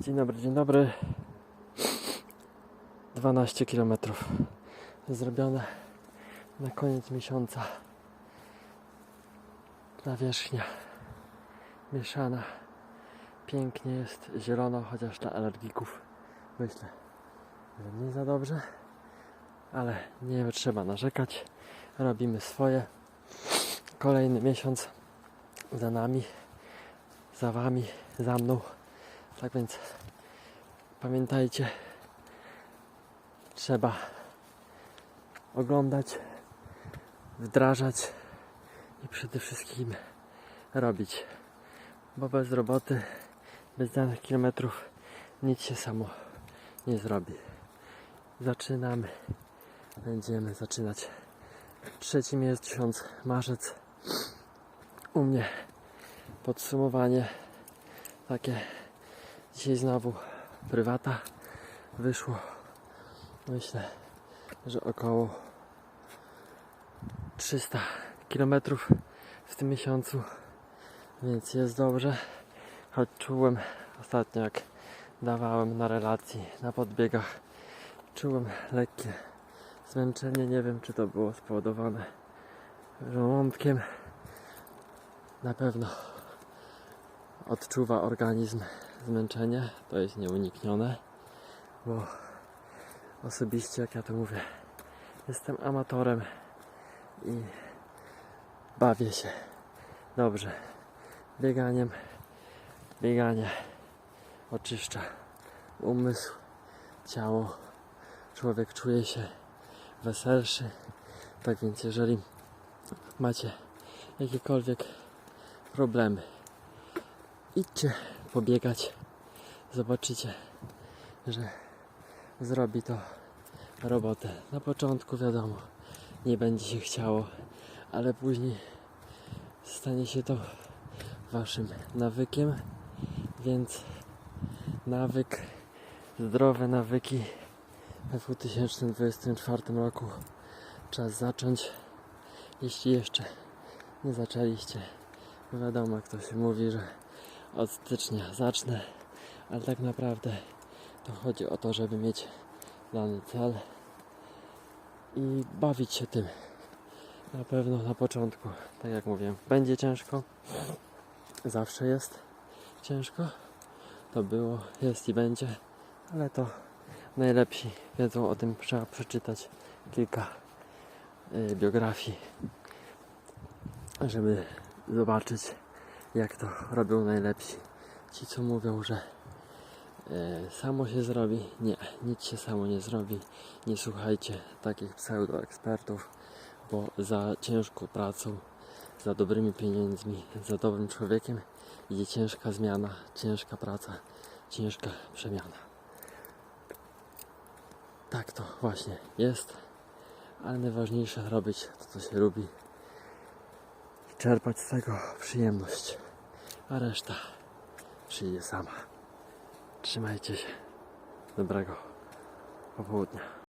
Dzień dobry, dzień dobry. 12 km zrobione na koniec miesiąca. Nawierzchnia mieszana. Pięknie jest, zielono, chociaż dla alergików myślę, że nie za dobrze, ale nie trzeba narzekać. Robimy swoje. Kolejny miesiąc za nami, za wami, za mną. Tak więc pamiętajcie, trzeba oglądać, wdrażać i przede wszystkim robić. Bo bez roboty, bez danych kilometrów nic się samo nie zrobi. Zaczynamy. Będziemy zaczynać. Trzeci miesiąc, marzec. U mnie podsumowanie takie dzisiaj znowu prywata wyszło. Myślę, że około 300 km w tym miesiącu więc jest dobrze. Choć czułem ostatnio jak dawałem na relacji na podbiegach czułem lekkie zmęczenie. Nie wiem czy to było spowodowane żołądkiem. Na pewno odczuwa organizm zmęczenie, to jest nieuniknione, bo osobiście, jak ja to mówię, jestem amatorem i bawię się dobrze. Bieganiem, bieganie oczyszcza umysł, ciało, człowiek czuje się weselszy. Tak więc, jeżeli macie jakiekolwiek problemy, idźcie pobiegać. Zobaczycie, że zrobi to robotę. Na początku wiadomo, nie będzie się chciało, ale później stanie się to waszym nawykiem, więc nawyk, zdrowe nawyki w 2024 roku czas zacząć. Jeśli jeszcze nie zaczęliście, wiadomo, jak to się mówi, że od stycznia zacznę, ale tak naprawdę to chodzi o to, żeby mieć dany cel i bawić się tym. Na pewno na początku, tak jak mówiłem, będzie ciężko. Zawsze jest ciężko. To było, jest i będzie, ale to najlepsi wiedzą o tym. Trzeba przeczytać kilka y, biografii, żeby zobaczyć jak to robią najlepsi. Ci, co mówią, że e, samo się zrobi. Nie, nic się samo nie zrobi. Nie słuchajcie takich pseudoekspertów, bo za ciężką pracą, za dobrymi pieniędzmi, za dobrym człowiekiem idzie ciężka zmiana, ciężka praca, ciężka przemiana. Tak to właśnie jest, ale najważniejsze robić to, co się lubi czerpać z tego przyjemność, a reszta przyjdzie sama. Trzymajcie się. Dobrego popołudnia.